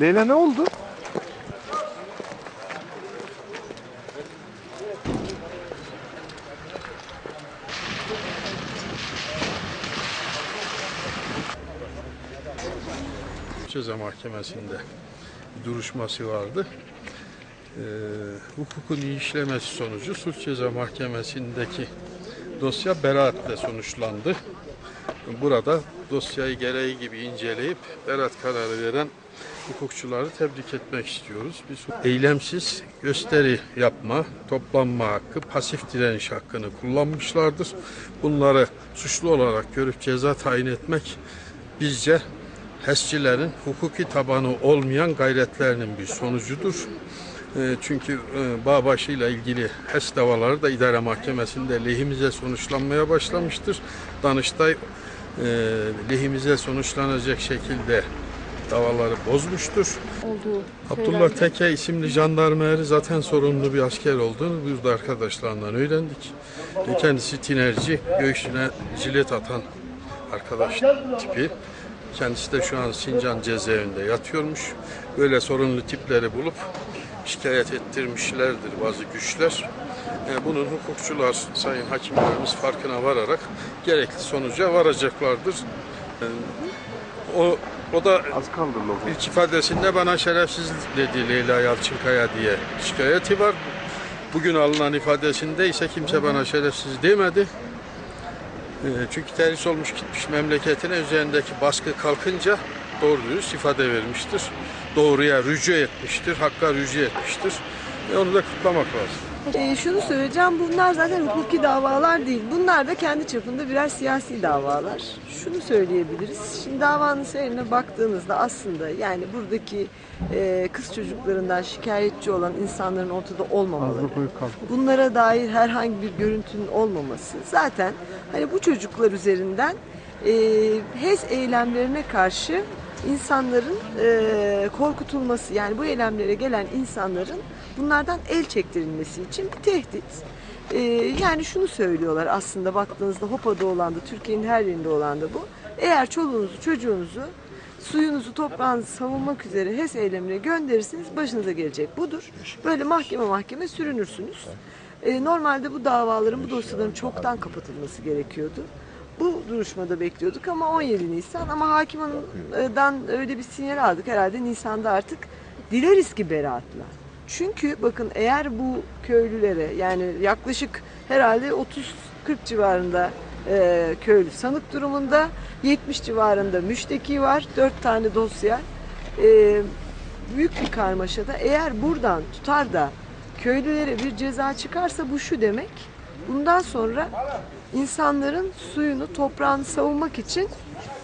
Leyla ne oldu? Ceza Mahkemesi'nde duruşması vardı. Ee, hukukun iyi işlemesi sonucu Suç Ceza Mahkemesi'ndeki dosya beraatle sonuçlandı. Burada dosyayı gereği gibi inceleyip beraat kararı veren hukukçuları tebrik etmek istiyoruz. Biz eylemsiz gösteri yapma, toplanma hakkı, pasif direniş hakkını kullanmışlardır. Bunları suçlu olarak görüp ceza tayin etmek bizce HES'çilerin hukuki tabanı olmayan gayretlerinin bir sonucudur. E, Çünkü e, Bağbaşı ile ilgili HES davaları da idare mahkemesinde lehimize sonuçlanmaya başlamıştır. Danıştay e, lehimize sonuçlanacak şekilde davaları bozmuştur. olduğu Abdullah Teke isimli jandarma eri zaten sorumlu bir asker olduğunu biz de arkadaşlarından öğrendik. Kendisi tinerci, göğsüne jilet atan arkadaş tipi. Kendisi de şu an Sincan cezaevinde yatıyormuş. Böyle sorunlu tipleri bulup şikayet ettirmişlerdir bazı güçler. E, Bunun hukukçular, sayın hakimlerimiz farkına vararak gerekli sonuca varacaklardır. E, O, o da Az kaldı. İlk ifadesinde bana şerefsiz dedi Leyla Yalçınkaya diye şikayeti var. Bugün alınan ifadesinde ise kimse bana şerefsiz demedi. Ee, Çünkü terhis olmuş gitmiş memleketine üzerindeki baskı kalkınca doğru dürüst ifade vermiştir. Doğruya rücu etmiştir, hakka rücu etmiştir. Ve onu da kutlamak lazım. Ee, şunu söyleyeceğim, bunlar zaten hukuki davalar değil. Bunlar da kendi çapında birer siyasi davalar. Şunu söyleyebiliriz. Şimdi davanın seyrine baktığınızda aslında yani buradaki e, kız çocuklarından şikayetçi olan insanların ortada olmamaları, bunlara dair herhangi bir görüntünün olmaması zaten hani bu çocuklar üzerinden e, HES eylemlerine karşı insanların e, korkutulması yani bu eylemlere gelen insanların bunlardan el çektirilmesi için bir tehdit. E, yani şunu söylüyorlar aslında baktığınızda Hopa'da olan da Türkiye'nin her yerinde olan da bu. Eğer çoluğunuzu çocuğunuzu suyunuzu toprağınızı savunmak üzere HES eylemine gönderirsiniz başınıza gelecek budur. Böyle mahkeme mahkeme sürünürsünüz. E, normalde bu davaların bu dosyaların çoktan kapatılması gerekiyordu. Bu duruşmada bekliyorduk ama 17 Nisan ama hakim hanımdan öyle bir sinyal aldık. Herhalde Nisan'da artık dileriz ki beraatler. Çünkü bakın eğer bu köylülere yani yaklaşık herhalde 30-40 civarında e, köylü sanık durumunda 70 civarında müşteki var. 4 tane dosya. E, büyük bir karmaşada eğer buradan tutar da köylülere bir ceza çıkarsa bu şu demek. Bundan sonra insanların suyunu, toprağını savunmak için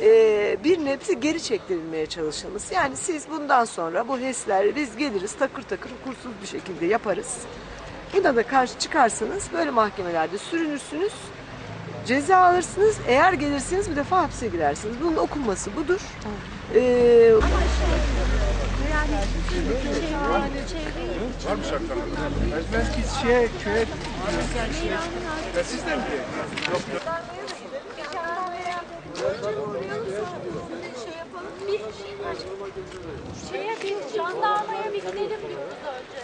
e, bir nebze geri çektirilmeye çalışılması. Yani siz bundan sonra bu HES'lerle biz geliriz takır takır hukuksuz bir şekilde yaparız. Buna da karşı çıkarsanız böyle mahkemelerde sürünürsünüz. Ceza alırsınız. Eğer gelirseniz bir defa hapse girersiniz. Bunun okunması budur. Ee, Belki şeye köye şey yapalım. Bir şeye bir jandarmaya bir gidelim diyoruz önce.